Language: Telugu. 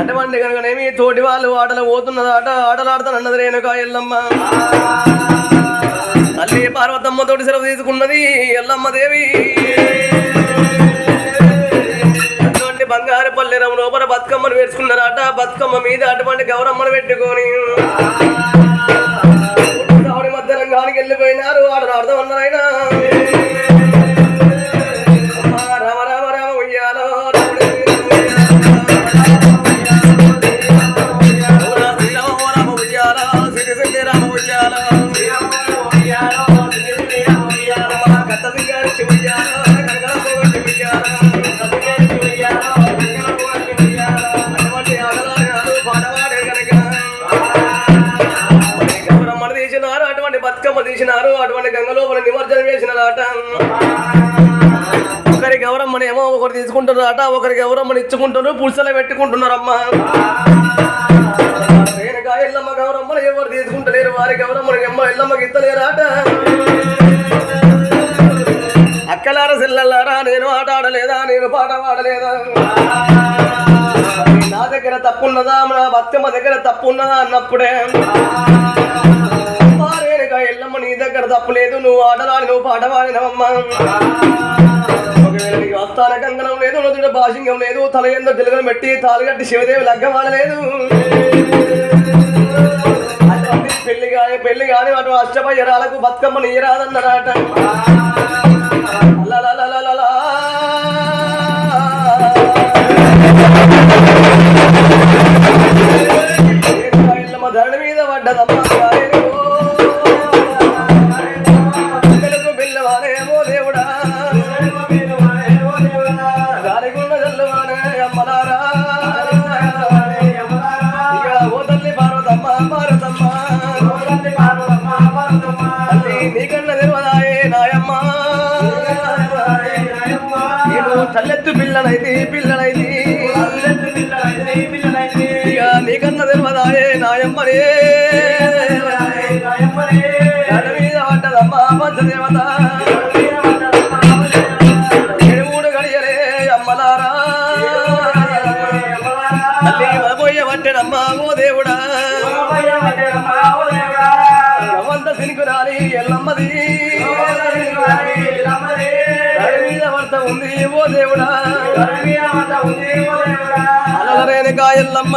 అటువంటి కనుకనేమి తోటి వాళ్ళు ఆటలు పోతున్నది ఆట ఆటలు ఆడతానన్నది రేణుక ఎల్లమ్మ. తల్లి పార్వతమ్మ తోటి సెలవు తీసుకున్నది ఎల్లమ్మ దేవి. అటువంటి బంగారు పల్లెరం లోపల బతుకమ్మను వేసుకున్నారట బతుకమ్మ మీద అటువంటి గౌరమ్మను పెట్టుకొని అటువంటి బతుకమ్మ తీసినారు అటువంటి గంగలోపల నిమజ్జనం చేసిన ఒకరి గౌరమ్మని ఏమో ఒకరు తీసుకుంటున్నారట ఒకరికి గౌరమ్మని ఇచ్చుకుంటున్నారు పులుసలో పెట్టుకుంటున్నారమ్మా. రేణుకా ఎల్లమ్మ గౌరమ్మని ఎవరు తీసుకుంటలేరు వారి గౌరమ్మని ఎమ్మ ఎల్లమ్మకి ఇస్తలేరాట. అక్కలార సిల్లలారా నేను ఆట ఆడలేదా నేను పాట పాడలేదా? నా దగ్గర తప్పున్నదా నా బతుకమ్మ దగ్గర తప్పున్నదా అన్నప్పుడే. ఎల్లమ్మ నీ దగ్గర తప్పు లేదు నువ్వు ఆటలాడి నువ్వు పాట పాడినవమ్మా. ఒకవేళ నీకు లేదు నదుడ భాషింగం లేదు తల ఎందు తెలుగులు పెట్టి తాలుగట్టి శివదేవి లగ్గమాడలేదు అటువంటి పెళ్ళి కాని పెళ్ళి కాని అటు అష్టపయ్యరాలకు బతుకమ్మ నీరాదన్నారట అలలలలలలా. రేణుకా ఎల్లమ్మ ధరణి మీద పడ్డదమ్మా పిల్లనైతి పిల్లనైతి ఇక నీకన్న తెలవదాయే నాయమ్మనే మీద పడ్డదమ్మ పంచదేవత మూడు గడియలే అమ్మలారా. తల్లి వరబోయే పట్టెనమ్మ ఓ దేవుడా. రవంత సినుకురాలి ఎల్లమ్మది. ఉంది ఓ దేవుడా? అలలరేనుగా ఎల్లమ్మ